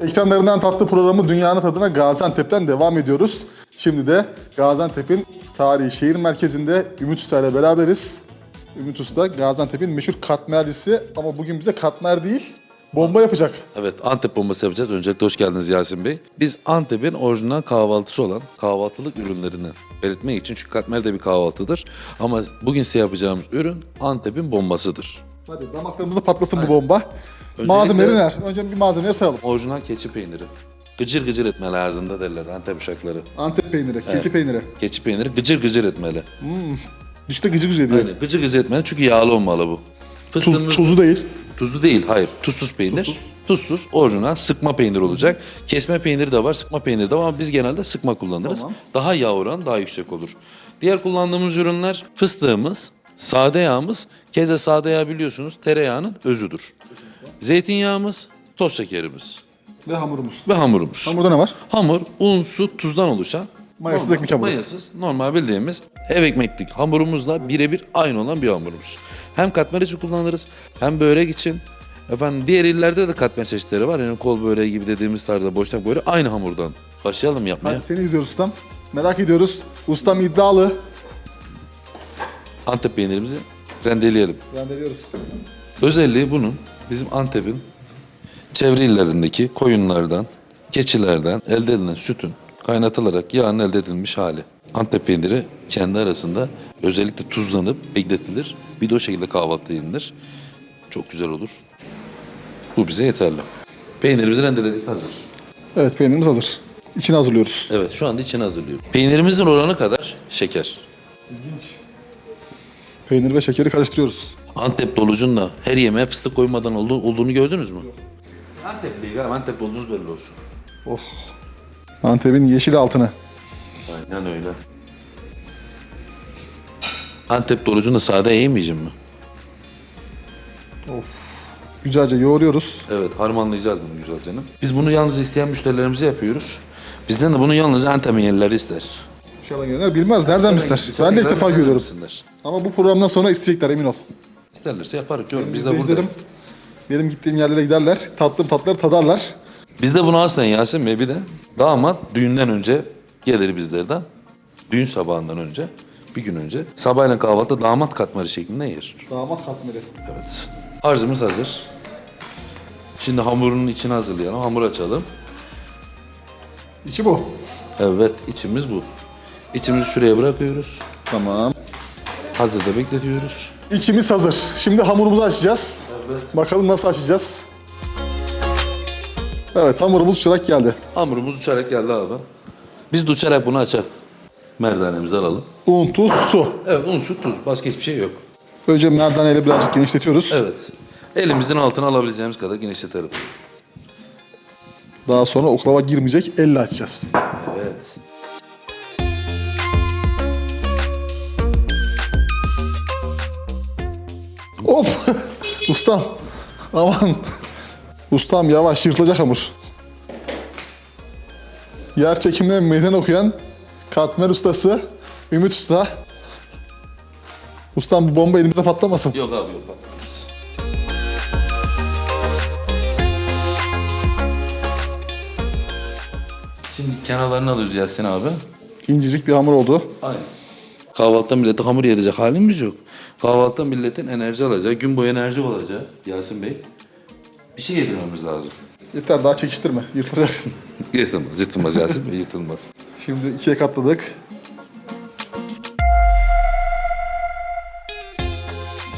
Ekranlarından tatlı programı Dünyanın Tadına Gaziantep'ten devam ediyoruz. Şimdi de Gaziantep'in tarihi şehir merkezinde Ümit Usta ile beraberiz. Ümit Usta Gaziantep'in meşhur katmercisi ama bugün bize katmer değil, bomba yapacak. Evet Antep bombası yapacağız. Öncelikle hoş geldiniz Yasin Bey. Biz Antep'in orijinal kahvaltısı olan kahvaltılık ürünlerini belirtmek için çünkü katmer de bir kahvaltıdır. Ama bugün size yapacağımız ürün Antep'in bombasıdır. Hadi damaklarımızda patlasın bu bomba. Öncelikle- Malzemeleri neler? Önce bir malzemeleri sayalım. Orijinal keçi peyniri. Gıcır gıcır etmeli ağzında derler Antep uşakları. Antep peyniri, keçi peyniri. Keçi peyniri gıcır gıcır etmeli. İşte gıcı gıcı ediyor. Aynen gıcır gıcır etmeli çünkü yağlı olmalı bu. Tuz, Fıstığımız tuzu değil. Tuzlu değil, hayır. Tuzsuz peynir. Tuzsuz, orijinal sıkma peynir olacak. Kesme peyniri de var, sıkma peyniri de var ama biz genelde sıkma kullanırız. Tamam. Daha yağ oranı daha yüksek olur. Diğer kullandığımız ürünler fıstığımız, sade yağımız. Keze sade yağ biliyorsunuz tereyağının özüdür. Zeytinyağımız, toz şekerimiz Ve hamurumuz. ve hamurumuz. Hamurda ne var? Hamur, un, su, tuzdan oluşan Mayasız normal- ekmek hamuru. Mayasız, normal bildiğimiz ev ekmeklik hamurumuzla birebir aynı olan bir hamurumuz. Hem katmer için kullanırız, hem börek için. Efendim diğer illerde de katmer çeşitleri var. Yani kol böreği gibi dediğimiz tarzda boşnak böreği aynı hamurdan. Başlayalım yapmaya. Hadi seni izliyoruz ustam. Merak ediyoruz. Ustam iddialı. Antep peynirimizi rendeleyelim. Gönderiyoruz. Özelliği bunun bizim Antep'in çevre illerindeki koyunlardan, keçilerden elde edilen sütün kaynatılarak yağın elde edilmiş hali. Antep peyniri kendi arasında özellikle tuzlanıp bekletilir. Bir de o şekilde kahvaltıda yenilir. Çok güzel olur. Bu bize yeterli. Peynirimizi rendeledik hazır. Evet peynirimiz hazır. İçini hazırlıyoruz. Evet şu anda içini hazırlıyorum. Peynirimizin oranı kadar şeker. İlginç. Peynir ve şekeri karıştırıyoruz. Antep dolucunla her yemeğe fıstık koymadan oldu, olduğunu gördünüz mü? Antepli galiba Antep olduğunuz belli olsun. Oh. Antep'in yeşil altını. Aynen öyle. Antep dolucunu sade yemeyeceğim mi? Güzelce yoğuruyoruz. Evet harmanlayacağız bunu güzelce. Biz bunu yalnız isteyen müşterilerimize yapıyoruz. Bizden de bunu yalnız Antep'in yerlileri ister. İnşallah gelenler bilmez. Nereden ister? Ben de ilk defa görüyorum. Ama bu programdan sonra isteyecekler emin ol. İsterlerse yaparız. Diyorum. Biz de burada. izlerim. Benim gittiğim yerlere giderler. Tatlım tatları tadarlar. Biz de bunu aslen Yasin Bey bir de damat düğünden önce gelir bizlerden. Düğün sabahından önce, bir gün önce. Sabahleyin kahvaltıda damat katmarı şeklinde yer. Damat katmeri. Evet. Harcımız hazır. Şimdi hamurun içini hazırlayalım. Hamur açalım. İçi bu. Evet, içimiz bu. İçimizi şuraya bırakıyoruz. Tamam. Hazırda bekletiyoruz. İçimiz hazır. Şimdi hamurumuzu açacağız. Bakalım nasıl açacağız. Evet hamurumuz çırak geldi. Hamurumuz uçarak geldi abi. Biz de uçarak bunu açar. Merdanemizi alalım. Un, tuz, su. Evet, un, su, tuz. Başka hiçbir şey yok. Önce merdaneyle birazcık genişletiyoruz. Evet. Elimizin altına alabileceğimiz kadar genişletelim. Daha sonra oklava girmeyecek. Elle açacağız. Ustam. Aman. Ustam yavaş yırtılacak hamur. Yer çekimine meydan okuyan katmer ustası Ümit Usta. Ustam bu bomba elimize patlamasın. Yok abi yok. patlamaz. Şimdi kenarlarını alıyoruz Yasin abi. İncecik bir hamur oldu. Aynen. Kahvaltıda millete hamur yerecek halimiz yok. Kahvaltıda milletin enerji alacak, gün boyu enerji olacak Yasin Bey. Bir şey yedirmemiz lazım. Yeter daha çekiştirme. Yırtılacak. Yırtılmaz, yırtılmaz Yasin Bey, yırtılmaz. Şimdi ikiye katladık.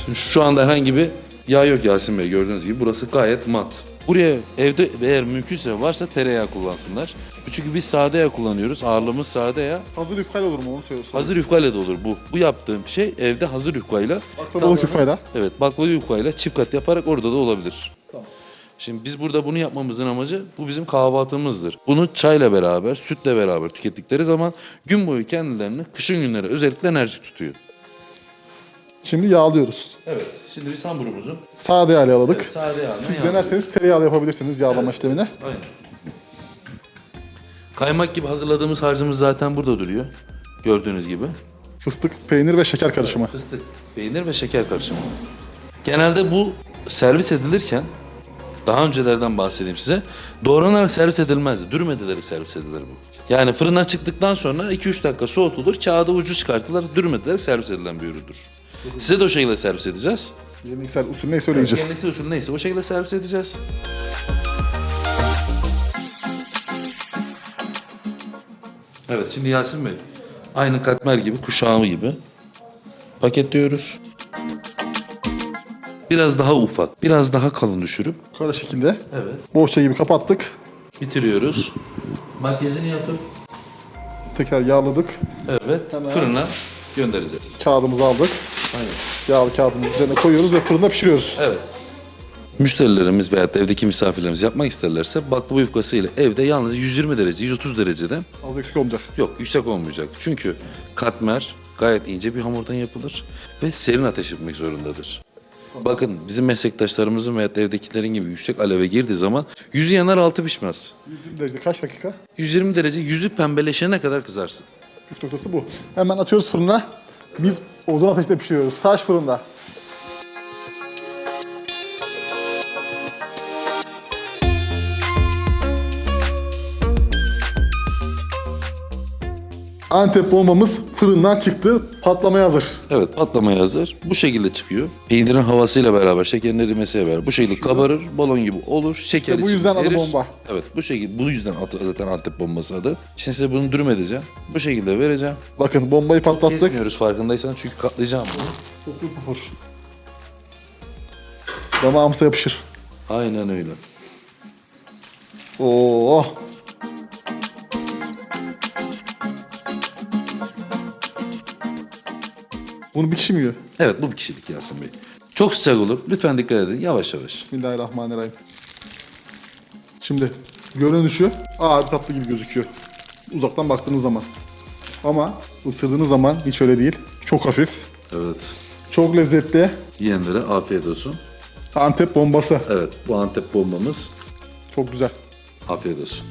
Şimdi şu anda herhangi bir yağ yok Yasin Bey gördüğünüz gibi. Burası gayet mat. Buraya evde eğer mümkünse varsa tereyağı kullansınlar. Çünkü biz sade yağ kullanıyoruz. Ağırlığımız sade yağ. Hazır yufkayla olur mu onu söylüyorsun. Hazır yufkayla da olur bu. Bu yaptığım şey evde hazır yufkayla. Baklavalı yufkayla. Evet baklava yufkayla çift kat yaparak orada da olabilir. Tamam. Şimdi biz burada bunu yapmamızın amacı bu bizim kahvaltımızdır. Bunu çayla beraber, sütle beraber tükettikleri zaman gün boyu kendilerini kışın günleri özellikle enerji tutuyor. Şimdi yağlıyoruz. Evet. Şimdi biz hamurumuzu Sade yağlı yağladık. Evet, sade yağla Siz yağlıyoruz. denerseniz tereyağlı yapabilirsiniz yağlama işlemini. Aynen. Kaymak gibi hazırladığımız harcımız zaten burada duruyor. Gördüğünüz gibi. Fıstık, peynir ve şeker karışımı. Fıstık, peynir ve şeker karışımı. Genelde bu servis edilirken Daha öncelerden bahsedeyim size. Doğranarak servis edilmezdi. Dürüm edilerek servis edilir bu. Yani fırından çıktıktan sonra 2-3 dakika soğutulur. Kağıdı ucu çıkartılır. Dürüm edilerek servis edilen bir üründür. Size de o şekilde servis edeceğiz. Geleneksel usul neyse söyleyeceğiz. Geleneksel usul neyse o şekilde servis edeceğiz. Evet şimdi Yasin Bey. Aynı katmer gibi, kuşağı gibi paketliyoruz. Biraz daha ufak, biraz daha kalın düşürüp Kara şekilde. evet. Bohça gibi kapattık. bitiriyoruz. Makyajını yapıp Tekrar yağladık. evet fırına göndereceğiz. Kağıdımızı aldık. Aynen. Yağlı kağıdımızı üzerine koyuyoruz ve fırında pişiriyoruz. Evet. Müşterilerimiz veya evdeki misafirlerimiz yapmak isterlerse baklava yufkası ile evde yalnız 120 derece, 130 derecede Az eksik olmayacak. Yok yüksek olmayacak. Çünkü katmer gayet ince bir hamurdan yapılır ve serin ateş yapmak zorundadır. Bakın bizim meslektaşlarımızın veya evdekilerin gibi yüksek aleve girdiği zaman yüzü yanar altı pişmez. 120 derece kaç dakika? 120 derece yüzü pembeleşene kadar kızarsın. Püf noktası bu. Hemen atıyoruz fırına. Biz odun ateşte pişiriyoruz. Taş fırında. Antep bombamız fırından çıktı. Patlamaya hazır. Evet patlamaya hazır. Bu şekilde çıkıyor. Peynirin havasıyla beraber, şekerin erimesiyle beraber bu şekilde kabarır, balon gibi olur. Şeker İşte bu içinde yüzden adı erir. bomba. Evet bu şekilde, bu yüzden adı- zaten Antep bombası adı. Şimdi size bunu dürüm edeceğim. Bu şekilde vereceğim. Bakın bombayı patlattık. Kesmiyoruz farkındaysan çünkü katlayacağım bunu. Damağımıza yapışır. Aynen öyle. Oo. Bunu bir kişi mi yiyor? Evet bu bir kişilik Yasin Bey. Çok sıcak olur. Lütfen dikkat edin. Yavaş yavaş. Bismillahirrahmanirrahim. Şimdi görünüşü ağır tatlı gibi gözüküyor. Uzaktan baktığınız zaman. Ama ısırdığınız zaman hiç öyle değil. Çok hafif. Evet. Çok lezzetli. Yiyenlere afiyet olsun. Antep bombası. Evet bu Antep bombamız Çok güzel. afiyet olsun.